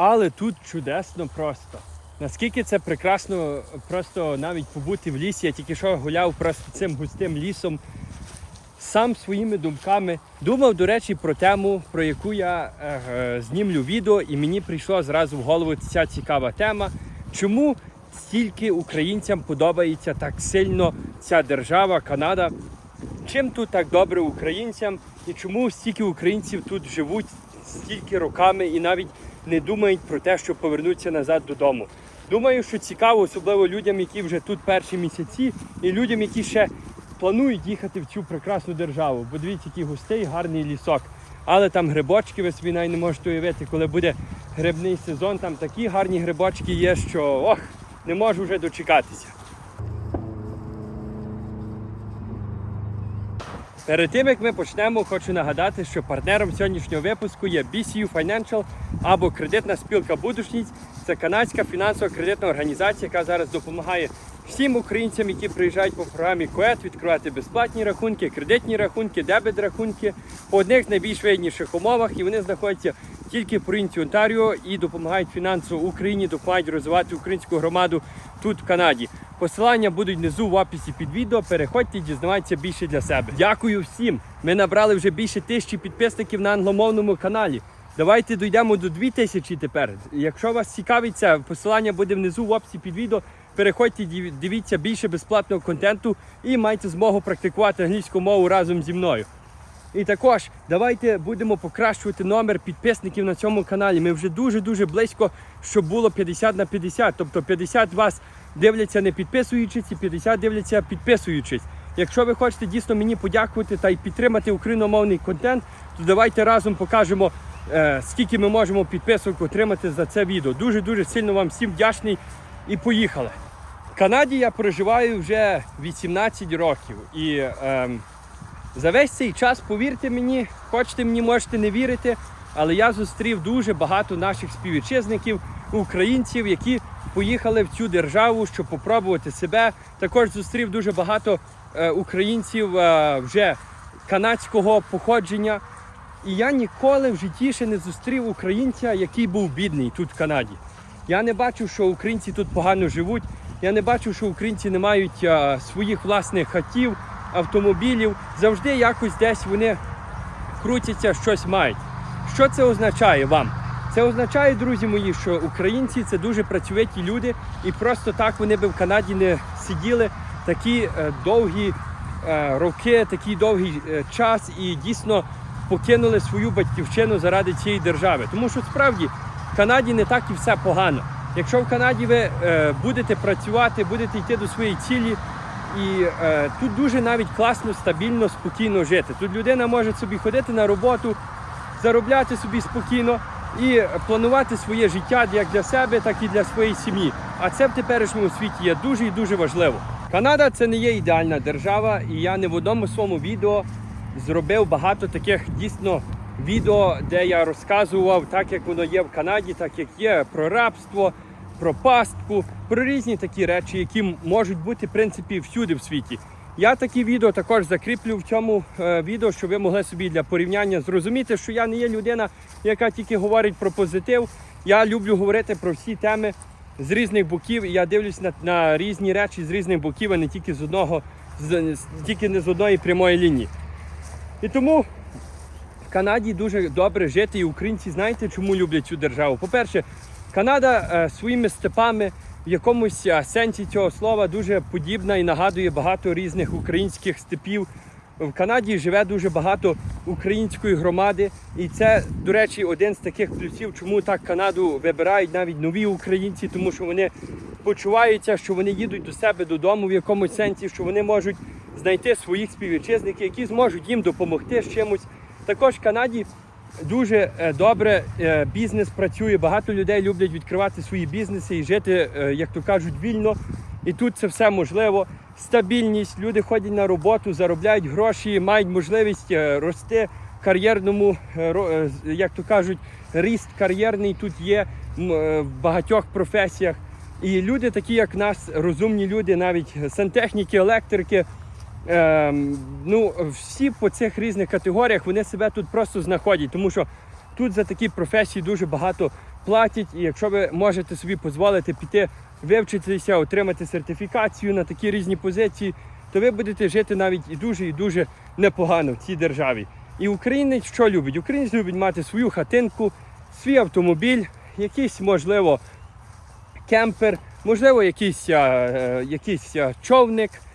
Але тут чудесно просто. Наскільки це прекрасно, просто навіть побути в лісі. Я тільки що гуляв просто цим густим лісом, сам своїми думками. Думав, до речі, про тему, про яку я е, е, знімлю відео, і мені прийшла зразу в голову ця цікава тема. Чому стільки українцям подобається так сильно ця держава, Канада? Чим тут так добре українцям і чому стільки українців тут живуть стільки роками і навіть не думають про те, щоб повернутися назад додому? Думаю, що цікаво, особливо людям, які вже тут перші місяці, і людям, які ще планують їхати в цю прекрасну державу. Бо дивіться, який густий, гарний лісок. Але там грибочки, ви собі навіть не можете уявити, коли буде грибний сезон, там такі гарні грибочки є, що ох, не можу вже дочекатися. Перед тим як ми почнемо, хочу нагадати, що партнером сьогоднішнього випуску є BCU Financial або кредитна спілка Будушність. Це канадська фінансова кредитна організація, яка зараз допомагає всім українцям, які приїжджають по програмі КОЕТ, відкривати безплатні рахунки, кредитні рахунки, дебет рахунки по одних з найбільш вигідніших умовах, і вони знаходяться тільки в провінції Онтаріо і допомагають фінансово Україні, допомагають розвивати українську громаду тут в Канаді. Посилання будуть внизу в описі під відео. Переходьте дізнавайтеся більше для себе. Дякую всім! Ми набрали вже більше тисячі підписників на англомовному каналі. Давайте дійдемо до 2000 тепер. Якщо вас цікавить це, посилання буде внизу в описі під відео. Переходьте, дивіться більше безплатного контенту і майте змогу практикувати англійську мову разом зі мною. І також давайте будемо покращувати номер підписників на цьому каналі. Ми вже дуже-дуже близько, щоб було 50 на 50. Тобто 50 вас дивляться не підписуючись, і 50 дивляться підписуючись. Якщо ви хочете дійсно мені подякувати та й підтримати україномовний контент, то давайте разом покажемо, е, скільки ми можемо підписок отримати за це відео. Дуже-дуже сильно вам всім вдячний і поїхали. В Канаді я проживаю вже 18 років і. ем, за весь цей час, повірте мені, хочете мені, можете не вірити, але я зустрів дуже багато наших співвітчизників, українців, які поїхали в цю державу, щоб попробувати себе. Також зустрів дуже багато е, українців е, вже канадського походження. І я ніколи в житті ще не зустрів українця, який був бідний тут в Канаді. Я не бачу, що українці тут погано живуть. Я не бачу, що українці не мають а, своїх власних хатів, автомобілів. Завжди якось десь вони крутяться, щось мають. Що це означає вам? Це означає, друзі мої, що українці це дуже працьовиті люди, і просто так вони би в Канаді не сиділи такі е, довгі е, роки, такий довгий е, час і дійсно покинули свою батьківщину заради цієї держави. Тому що справді в Канаді не так і все погано. Якщо в Канаді ви будете працювати, будете йти до своєї цілі, і е, тут дуже навіть класно, стабільно, спокійно жити. Тут людина може собі ходити на роботу, заробляти собі спокійно і планувати своє життя як для себе, так і для своєї сім'ї. А це в теперішньому світі є дуже і дуже важливо. Канада це не є ідеальна держава, і я не в одному своєму відео зробив багато таких дійсно відео, де я розказував так, як воно є в Канаді, так як є про рабство, про пастку, про різні такі речі, які можуть бути в принципі всюди в світі. Я такі відео також закріплю в цьому е, відео, щоб ви могли собі для порівняння зрозуміти, що я не є людина, яка тільки говорить про позитив. Я люблю говорити про всі теми з різних боків. Я дивлюсь на, на різні речі з різних боків, а не тільки з одного, з- тільки не з одної прямої лінії. І тому в Канаді дуже добре жити, і українці знаєте, чому люблять цю державу. По-перше, Канада е, своїми степами в якомусь сенсі цього слова дуже подібна і нагадує багато різних українських степів. В Канаді живе дуже багато української громади, і це, до речі, один з таких плюсів, чому так Канаду вибирають навіть нові українці, тому що вони почуваються, що вони їдуть до себе додому в якомусь сенсі, що вони можуть знайти своїх співвітчизників, які зможуть їм допомогти з чимось. Також в Канаді дуже е, добре е, бізнес працює. Багато людей люблять відкривати свої бізнеси і жити, е, як то кажуть, вільно. І тут це все можливо. Стабільність, люди ходять на роботу, заробляють гроші, мають можливість рости кар'єрному, як то кажуть, ріст кар'єрний тут є в багатьох професіях. І люди, такі як нас, розумні люди, навіть сантехніки, електрики, Ем, ну, всі по цих різних категоріях вони себе тут просто знаходять, тому що тут за такі професії дуже багато платять. І якщо ви можете собі дозволити піти вивчитися, отримати сертифікацію на такі різні позиції, то ви будете жити навіть і дуже і дуже непогано в цій державі. І українець що любить? Українець любить мати свою хатинку, свій автомобіль, якийсь, можливо, кемпер, можливо, якийсь, а, е, якийсь а, човник е,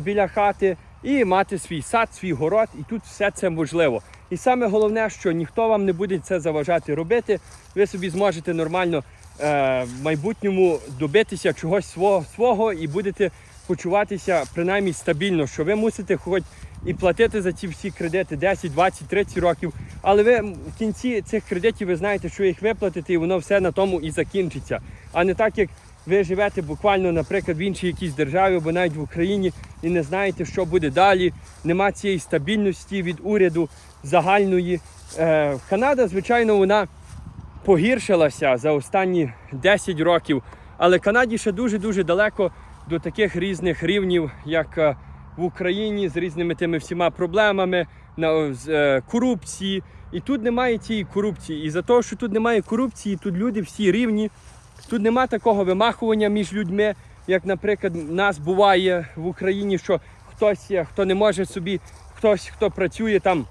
біля хати, і мати свій сад, свій город, і тут все це можливо. І саме головне, що ніхто вам не буде це заважати робити, ви собі зможете нормально е, в майбутньому добитися чогось свого, свого і будете почуватися принаймні стабільно, що ви мусите хоч і платити за ці всі кредити 10, 20, 30 років. Але ви в кінці цих кредитів ви знаєте, що їх виплатите, і воно все на тому і закінчиться. А не так, як ви живете буквально, наприклад, в іншій якійсь державі або навіть в Україні і не знаєте, що буде далі. Нема цієї стабільності від уряду загальної. Е, Канада, звичайно, вона погіршилася за останні 10 років, але Канаді ще дуже-дуже далеко до таких різних рівнів, як е, в Україні, з різними тими всіма проблемами, з е, корупції. І тут немає цієї корупції. І за те, що тут немає корупції, тут люди всі рівні. Тут нема такого вимахування між людьми, як, наприклад, в нас буває в Україні, що хтось, є, хто не може собі, хтось, хто працює там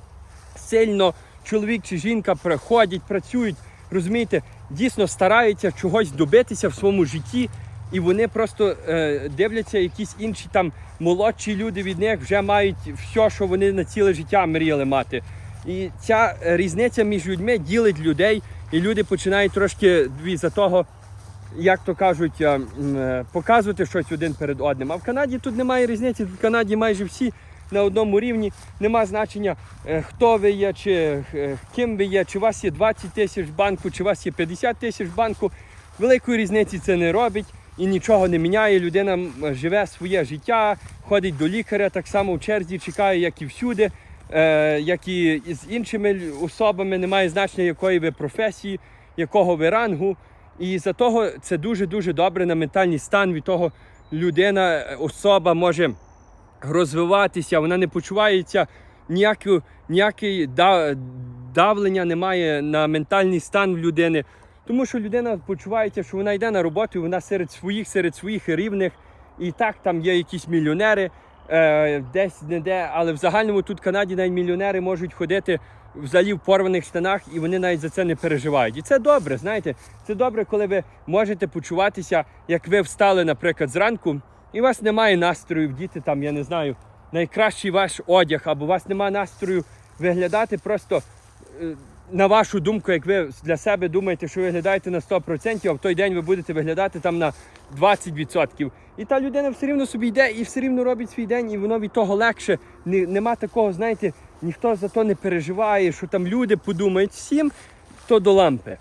сильно, чоловік чи жінка приходять, працюють, розумієте, дійсно стараються чогось добитися в своєму житті, і вони просто е, дивляться, якісь інші там молодші люди від них вже мають все, що вони на ціле життя мріяли мати. І ця різниця між людьми ділить людей, і люди починають трошки за того як то кажуть, е, е, показувати щось один перед одним. А в Канаді тут немає різниці. В Канаді майже всі на одному рівні. Нема значення, е, хто ви є, чи ким ви є, чи у вас є 20 тисяч банку, чи у вас є 50 тисяч банку. Великої різниці це не робить і нічого не міняє. Людина живе своє життя, ходить до лікаря, так само в черзі чекає, як і всюди. Як і з іншими особами, немає значення, якої ви професії, якого ви рангу. І за того це дуже-дуже добре на ментальний стан. Від того людина, особа може розвиватися, вона не почувається ніяке ніяке давлення немає на ментальний стан людини. Тому що людина почувається, що вона йде на роботу, і вона серед своїх, серед своїх рівних. І так там є якісь мільйонери, е, десь не де, але в загальному тут в Канаді навіть мільйонери можуть ходити взагалі в порваних штанах, і вони навіть за це не переживають. І це добре, знаєте, це добре, коли ви можете почуватися, як ви встали, наприклад, зранку, і у вас немає настрою вдіти там, я не знаю, найкращий ваш одяг, або у вас немає настрою виглядати просто. На вашу думку, як ви для себе думаєте, що виглядаєте на 100%, а в той день ви будете виглядати там на 20%. І та людина все рівно собі йде і все рівно робить свій день, і воно від того легше. Нема такого, знаєте, ніхто за то не переживає, що там люди подумають всім, то до лампи.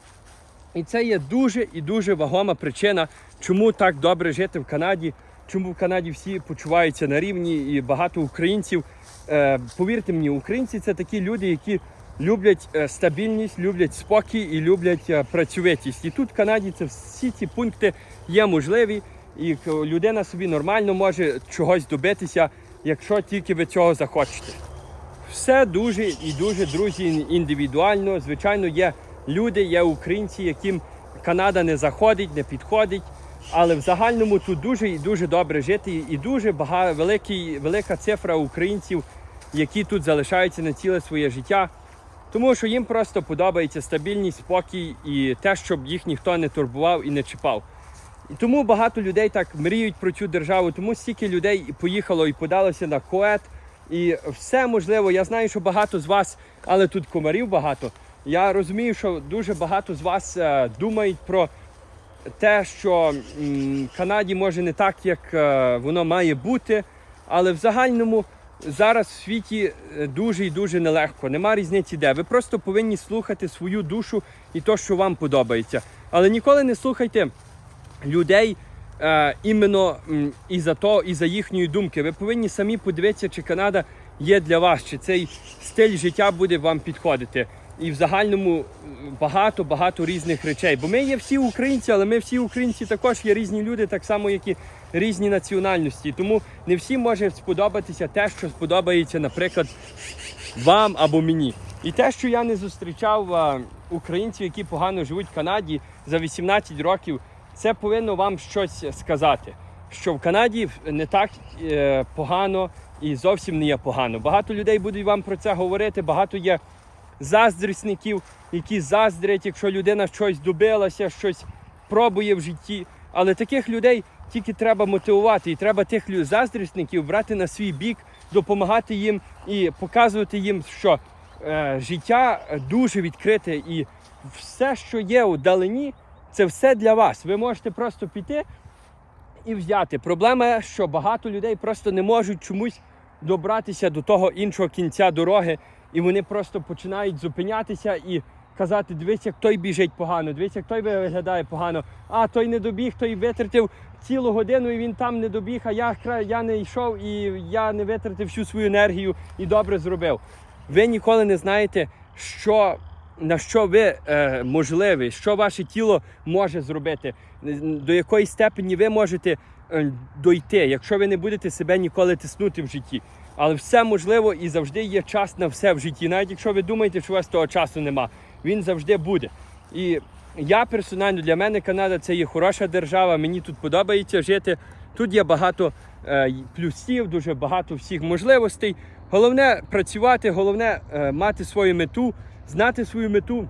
І це є дуже і дуже вагома причина, чому так добре жити в Канаді, чому в Канаді всі почуваються на рівні і багато українців. Е, повірте мені, українці це такі люди, які люблять е, стабільність, люблять спокій і люблять е, працьовитість. І тут в Канаді це всі ці пункти є можливі, і людина собі нормально може чогось добитися, якщо тільки ви цього захочете. Все дуже і дуже, друзі, індивідуально. Звичайно, є люди, є українці, яким Канада не заходить, не підходить. Але в загальному тут дуже і дуже добре жити, і дуже багато великий, велика цифра українців, які тут залишаються на ціле своє життя. Тому що їм просто подобається стабільність, спокій і те, щоб їх ніхто не турбував і не чіпав. І тому багато людей так мріють про цю державу, тому стільки людей поїхало і подалося на коет. І все можливо. Я знаю, що багато з вас, але тут комарів багато. Я розумію, що дуже багато з вас е, думають про те, що м, Канаді може не так, як е, воно має бути, але в загальному зараз в світі е, дуже і дуже нелегко. Нема різниці де. Ви просто повинні слухати свою душу і то, що вам подобається. Але ніколи не слухайте людей е, іменно і за то, і за їхньої думки. Ви повинні самі подивитися, чи Канада є для вас, чи цей стиль життя буде вам підходити. і в загальному багато-багато різних речей. Бо ми є всі українці, але ми всі українці також є різні люди, так само, як і різні національності. Тому не всім може сподобатися те, що сподобається, наприклад, вам або мені. І те, що я не зустрічав а, українців, які погано живуть в Канаді за 18 років, це повинно вам щось сказати. Що в Канаді не так е, погано і зовсім не є погано. Багато людей будуть вам про це говорити, багато є заздрісників, які заздрять, якщо людина щось добилася, щось пробує в житті. Але таких людей тільки треба мотивувати, і треба тих заздрісників брати на свій бік, допомагати їм і показувати їм, що е, життя дуже відкрите, і все, що є у далині, це все для вас. Ви можете просто піти і взяти. Проблема, що багато людей просто не можуть чомусь добратися до того іншого кінця дороги, і вони просто починають зупинятися і казати: дивись, як той біжить погано, дивись, як той виглядає погано. А той не добіг, той витратив цілу годину, і він там не добіг. А я я не йшов і я не витратив всю свою енергію і добре зробив. Ви ніколи не знаєте, що на що ви е, можливі, що ваше тіло може зробити, до якої степені ви можете е, дойти, якщо ви не будете себе ніколи тиснути в житті. Але все можливо і завжди є час на все в житті. Навіть якщо ви думаєте, що у вас того часу нема, він завжди буде. І я персонально для мене Канада це є хороша держава. Мені тут подобається жити. Тут є багато е, плюсів, дуже багато всіх можливостей. Головне працювати, головне е, мати свою мету, знати свою мету.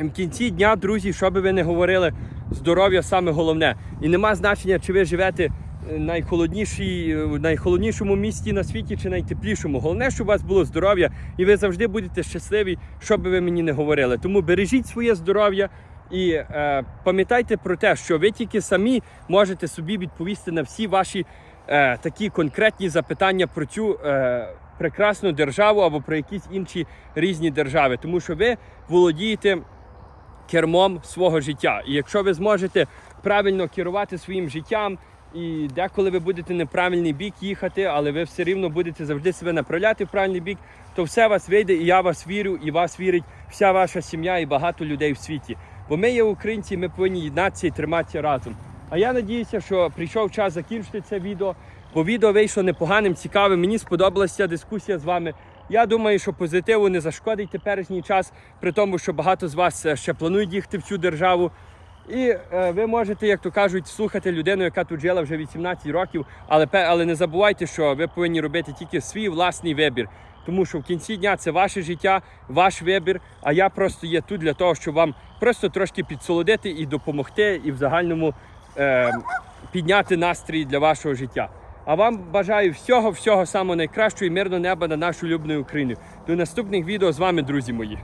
В кінці дня, друзі, що би ви не говорили, здоров'я саме головне. І нема значення, чи ви живете найхолоднішій, в найхолоднішому місті на світі чи найтеплішому. Головне, щоб у вас було здоров'я, і ви завжди будете щасливі, що би ви мені не говорили. Тому бережіть своє здоров'я. І е, пам'ятайте про те, що ви тільки самі можете собі відповісти на всі ваші е, такі конкретні запитання про цю е, прекрасну державу або про якісь інші різні держави, тому що ви володієте кермом свого життя. І якщо ви зможете правильно керувати своїм життям, і деколи ви будете неправильний бік їхати, але ви все рівно будете завжди себе направляти в правильний бік, то все вас вийде, і я вас вірю, і вас вірить вся ваша сім'я і багато людей в світі. Бо ми є українці, ми повинні єднатися і триматися разом. А я надіюся, що прийшов час закінчити це відео. Бо відео вийшло непоганим, цікавим. Мені сподобалася дискусія з вами. Я думаю, що позитиву не зашкодить теперішній час, при тому, що багато з вас е, ще планують їхати в цю державу. І е, ви можете, як то кажуть, слухати людину, яка тут жила вже 18 років, але, але не забувайте, що ви повинні робити тільки свій власний вибір. Тому що в кінці дня це ваше життя, ваш вибір. А я просто є тут для того, щоб вам просто трошки підсолодити і допомогти, і в загальному е, підняти настрій для вашого життя. А вам бажаю всього, всього самого найкращого і мирного неба на нашу улюблену Україну. До наступних відео з вами, друзі мої.